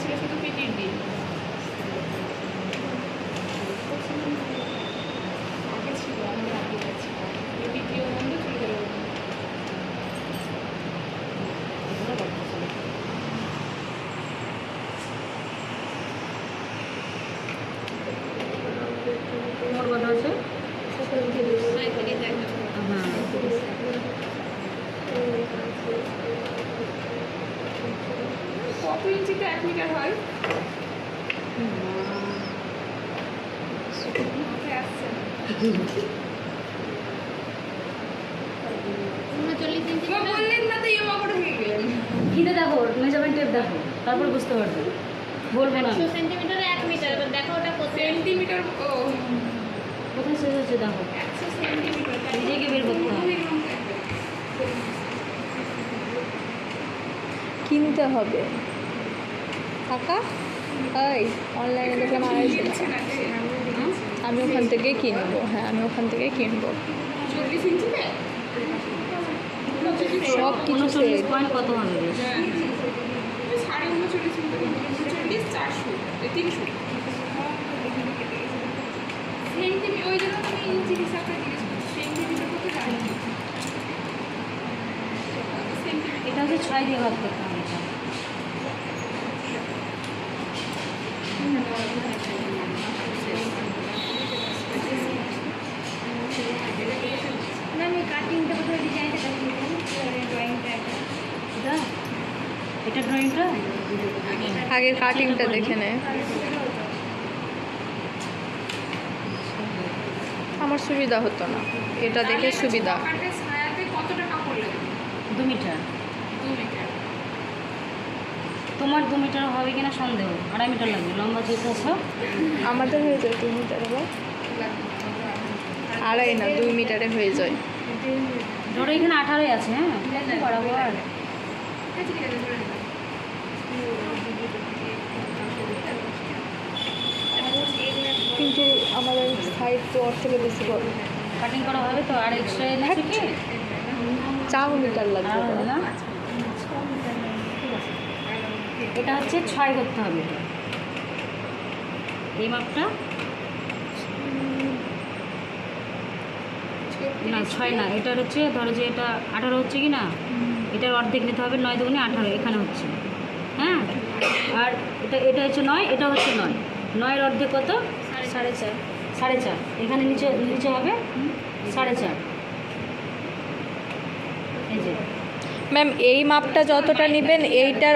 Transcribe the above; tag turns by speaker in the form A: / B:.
A: ছিল শুধু পিটির দিন আগে ছিল বন্ধু
B: কোমর কত আছে
A: এখানে দেখা
B: হ্যাঁ
A: কত ইঞ্চিতে এক মিটার হয়? ইয়ে হয়ে
B: দেখো মেজারমেন্ট টেপ দেখো তারপর বুঝতে পারবে। বলব না।
C: সেন্টিমিটার এক মিটার দেখো ওটা কোথায়।
A: সেন্টিমিটার ও।
B: কোথায় শেষ হচ্ছে দেখো।
A: একশো সেন্টিমিটার
B: নিজেকে বের করতে হবে।
D: কিনতে হবে। টাকা এই অনলাইনে দেখলাম আড়াইশো টাকা আমি ওখান থেকেই কিনবো হ্যাঁ আমি ওখান থেকেই কিনবো। সব কিছু
B: কত
A: ওই
B: এটা হচ্ছে ছয় দিয়ে ভাগ করতে হবে এটা।
C: না আমি কাটিংটা কোথায় ডিজাইনটা ড্রয়িংটা
B: এটা এটা
D: আগে কাটিংটা দেখে নে। আমার সুবিধা হতো না। এটা দেখে সুবিধা।
B: দু মিটার। তোমার দু মিটার হবে কিনা সন্দেহ? আড়াই মিটার লাগবে। লম্বা যেহেতু আছে?
D: আমাদের হয়ে যায় দুই মিটারে বা আড়াই না দুই মিটারে হয়ে যায়।
B: ধরো এখানে আঠারোই আছে হ্যাঁ? বরাবর
A: ঠিক আছে ঠিক আছে ধরে নিলাম
D: কিন্তু আমাদের সাইড তো ওর থেকে বেশি বড়
B: কাটিং করা হবে তো আর এক্সট্রা এনেছে কি
D: চার মিটার লাগবে।
B: না? এটা হচ্ছে ছয় করতে হবে। এই মাপটা? না ছয় না এটা হচ্ছে ধরো যে এটা আঠারো হচ্ছে কি না? এটার অর্ধেক নিতে হবে নয় দুগুণে আঠারো এখানে হচ্ছে। হ্যাঁ? আর এটা এটা হচ্ছে নয় এটা হচ্ছে নয়। নয়ের অর্ধেক কত?
C: সাড়ে চার।
B: সাড়ে চার। এখানে নিচে নিচে হবে? সাড়ে চার।
D: ম্যাম এই মাপটা যতটা নেবেন এইটার